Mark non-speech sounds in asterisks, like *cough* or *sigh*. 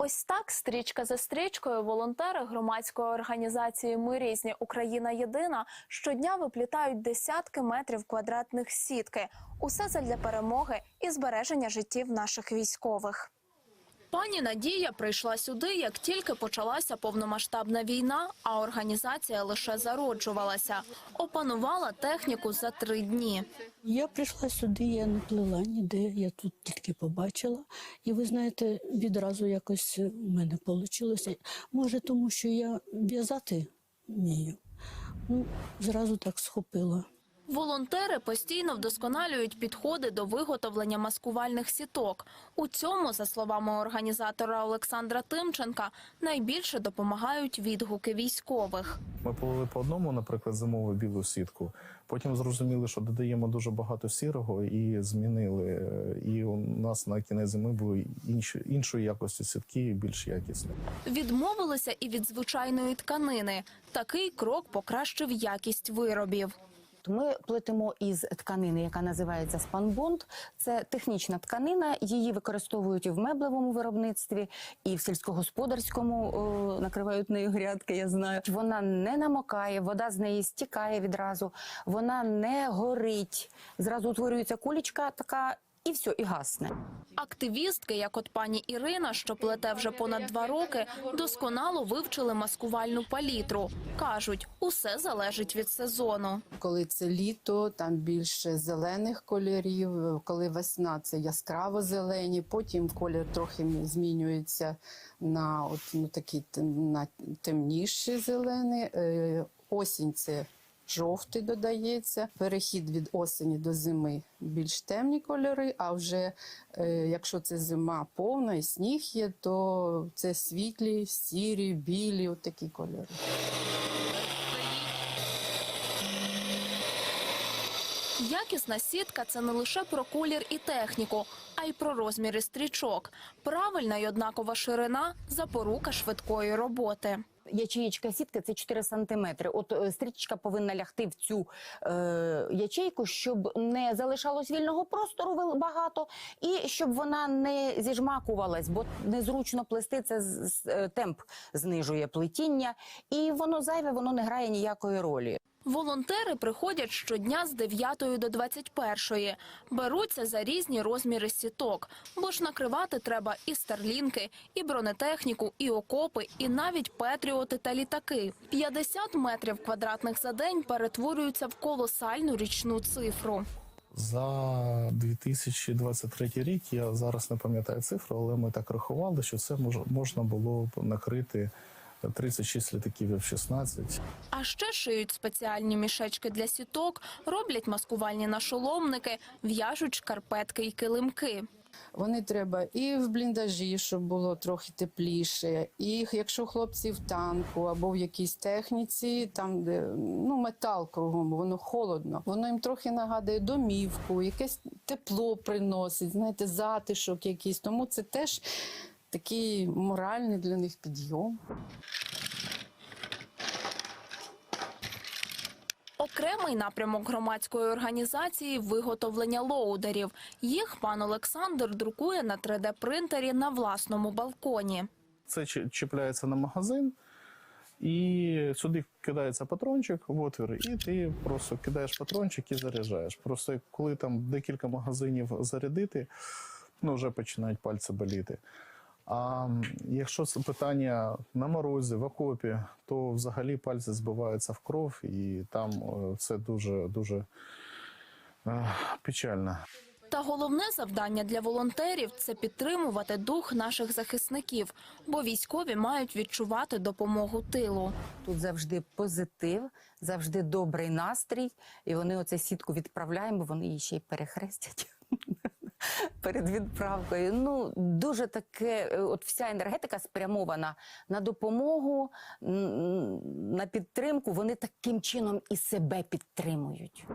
Ось так, стрічка за стрічкою, волонтери громадської організації Ми різні Україна єдина щодня виплітають десятки метрів квадратних сітки. Усе задля перемоги і збереження життів наших військових. Пані Надія прийшла сюди, як тільки почалася повномасштабна війна, а організація лише зароджувалася. Опанувала техніку за три дні. Я прийшла сюди, я не плела ніде, я тут тільки побачила. І ви знаєте, відразу якось у мене вийшло. Може, тому що я в'язати вмію. Ну, зразу так схопила. Волонтери постійно вдосконалюють підходи до виготовлення маскувальних сіток. У цьому, за словами організатора Олександра Тимченка, найбільше допомагають відгуки військових. Ми полили по одному, наприклад, зимову білу сітку. Потім зрозуміли, що додаємо дуже багато сірого і змінили. І у нас на кінець зими були інші іншої якості сітки, більш якісні. Відмовилися і від звичайної тканини. Такий крок покращив якість виробів. Ми плетемо із тканини, яка називається спанбонд. Це технічна тканина. Її використовують і в меблевому виробництві, і в сільськогосподарському о, накривають нею грядки. Я знаю. Вона не намокає, вода з неї стікає відразу, вона не горить. Зразу утворюється кулічка така. І все, і гасне. Активістки, як от пані Ірина, що плете вже понад два роки, досконало вивчили маскувальну палітру. Кажуть, усе залежить від сезону. Коли це літо, там більше зелених кольорів. Коли весна, це яскраво зелені. Потім колір трохи змінюється на от ну, такі на темніші зелені. Е, Осінь це жовтий додається. Перехід від осені до зими більш темні кольори. А вже е, якщо це зима повна і сніг є, то це світлі, сірі, білі, такі кольори. Якісна сітка це не лише про колір і техніку, а й про розміри стрічок. Правильна й однакова ширина запорука швидкої роботи. Ячеєчка сітки це 4 сантиметри. От е, стрічка повинна лягти в цю е, ячейку, щоб не залишалось вільного простору багато, і щоб вона не зіжмакувалась, бо незручно плести це з- з- е, темп знижує плетіння, і воно зайве, воно не грає ніякої ролі. Волонтери приходять щодня з 9 до 21. Беруться за різні розміри сіток, бо ж накривати треба і старлінки, і бронетехніку, і окопи, і навіть петріоти та літаки. 50 метрів квадратних за день перетворюються в колосальну річну цифру. За 2023 рік я зараз не пам'ятаю цифру, але ми так рахували, що це мож, можна було б накрити 36 літаків F-16. А ще шиють спеціальні мішечки для сіток, роблять маскувальні нашоломники, в'яжуть шкарпетки й килимки. Вони треба і в бліндажі, щоб було трохи тепліше, і якщо хлопці в танку або в якійсь техніці, там де ну метал кругом, воно холодно. Воно їм трохи нагадує домівку, якесь тепло приносить, знаєте, затишок якийсь. Тому це теж такий моральний для них підйом. Окремий напрямок громадської організації виготовлення лоудерів. Їх пан Олександр друкує на 3D-принтері на власному балконі. Це чіпляється на магазин, і сюди кидається патрончик в отвір, і ти просто кидаєш патрончик і заряджаєш. Просто коли там декілька магазинів зарядити, ну вже починають пальці боліти. А якщо це питання на морозі, в окопі, то взагалі пальці збиваються в кров, і там це дуже дуже е, печально. Та головне завдання для волонтерів це підтримувати дух наших захисників, бо військові мають відчувати допомогу тилу. Тут завжди позитив, завжди добрий настрій. І вони оце сітку відправляємо, вони її ще й перехрестять. *laughs* Перед відправкою. Ну, дуже таке, е, от вся енергетика спрямована на допомогу, на підтримку. Вони таким чином і себе підтримують.